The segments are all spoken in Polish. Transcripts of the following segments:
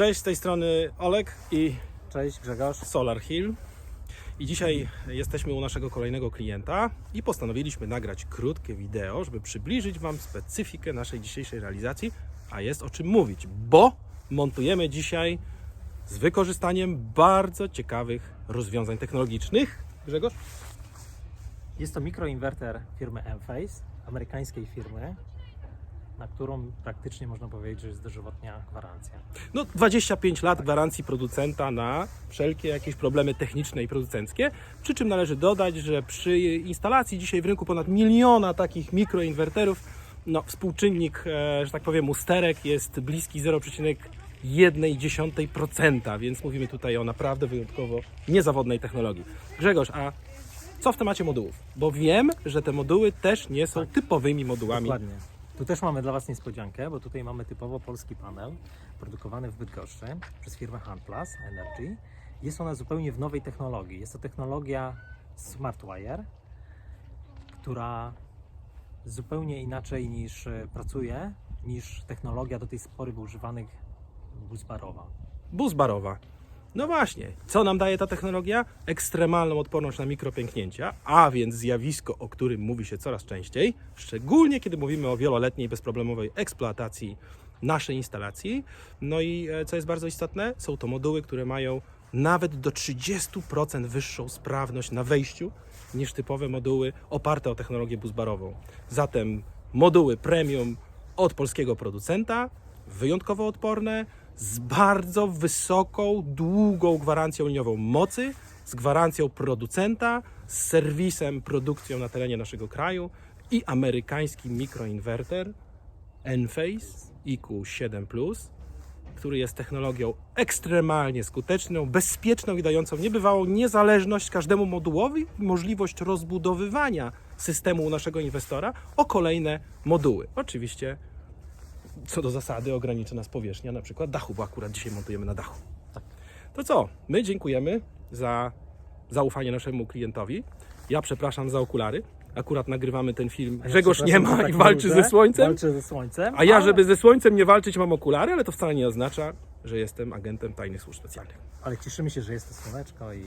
Cześć, z tej strony Olek i Cześć Grzegorz. Solar Hill. I dzisiaj jesteśmy u naszego kolejnego klienta i postanowiliśmy nagrać krótkie wideo, żeby przybliżyć Wam specyfikę naszej dzisiejszej realizacji, a jest o czym mówić, bo montujemy dzisiaj z wykorzystaniem bardzo ciekawych rozwiązań technologicznych. Grzegorz? Jest to mikroinwerter firmy Enphase, amerykańskiej firmy, na którą praktycznie można powiedzieć, że jest dożywotnia gwarancja. No, 25 lat gwarancji producenta na wszelkie jakieś problemy techniczne i producenckie. Przy czym należy dodać, że przy instalacji dzisiaj w rynku ponad miliona takich mikroinwerterów, no, współczynnik, e, że tak powiem, usterek jest bliski 0,1%, więc mówimy tutaj o naprawdę wyjątkowo niezawodnej technologii. Grzegorz, a co w temacie modułów? Bo wiem, że te moduły też nie są typowymi modułami. Dokładnie. Tu też mamy dla Was niespodziankę, bo tutaj mamy typowo polski panel produkowany w Bydgoszczy przez firmę Handplus Energy. Jest ona zupełnie w nowej technologii. Jest to technologia SmartWire, która zupełnie inaczej niż e, pracuje, niż technologia do tej pory używanych busbarowa. Buzbarowa. No właśnie, co nam daje ta technologia? Ekstremalną odporność na mikropęknięcia, a więc zjawisko, o którym mówi się coraz częściej, szczególnie kiedy mówimy o wieloletniej, bezproblemowej eksploatacji naszej instalacji. No i e, co jest bardzo istotne, są to moduły, które mają nawet do 30% wyższą sprawność na wejściu niż typowe moduły oparte o technologię buzbarową. Zatem moduły premium od polskiego producenta, wyjątkowo odporne, z bardzo wysoką, długą gwarancją liniową mocy, z gwarancją producenta, z serwisem, produkcją na terenie naszego kraju i amerykański mikroinwerter Enphase IQ7+, który jest technologią ekstremalnie skuteczną, bezpieczną i dającą niebywałą niezależność każdemu modułowi i możliwość rozbudowywania systemu u naszego inwestora o kolejne moduły. Oczywiście co do zasady ograniczy nas powierzchnia na przykład dachu, bo akurat dzisiaj montujemy na dachu. Tak. To co? My dziękujemy za zaufanie naszemu klientowi. Ja przepraszam za okulary. Akurat nagrywamy ten film. A ja Grzegorz nie ma i walczy ze słońcem. Walczę ze słońcem. A ja, ale- żeby ze słońcem nie walczyć, mam okulary, ale to wcale nie oznacza, że jestem agentem tajnych służb specjalnych. Ale cieszymy się, że jest to słoneczko i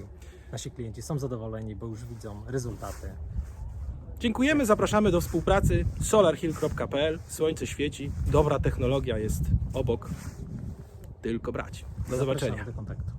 nasi klienci są zadowoleni, bo już widzą rezultaty. Dziękujemy, zapraszamy do współpracy solarhill.pl. Słońce świeci, dobra technologia jest obok. Tylko brać. Do Zapraszamy zobaczenia. do kontaktu.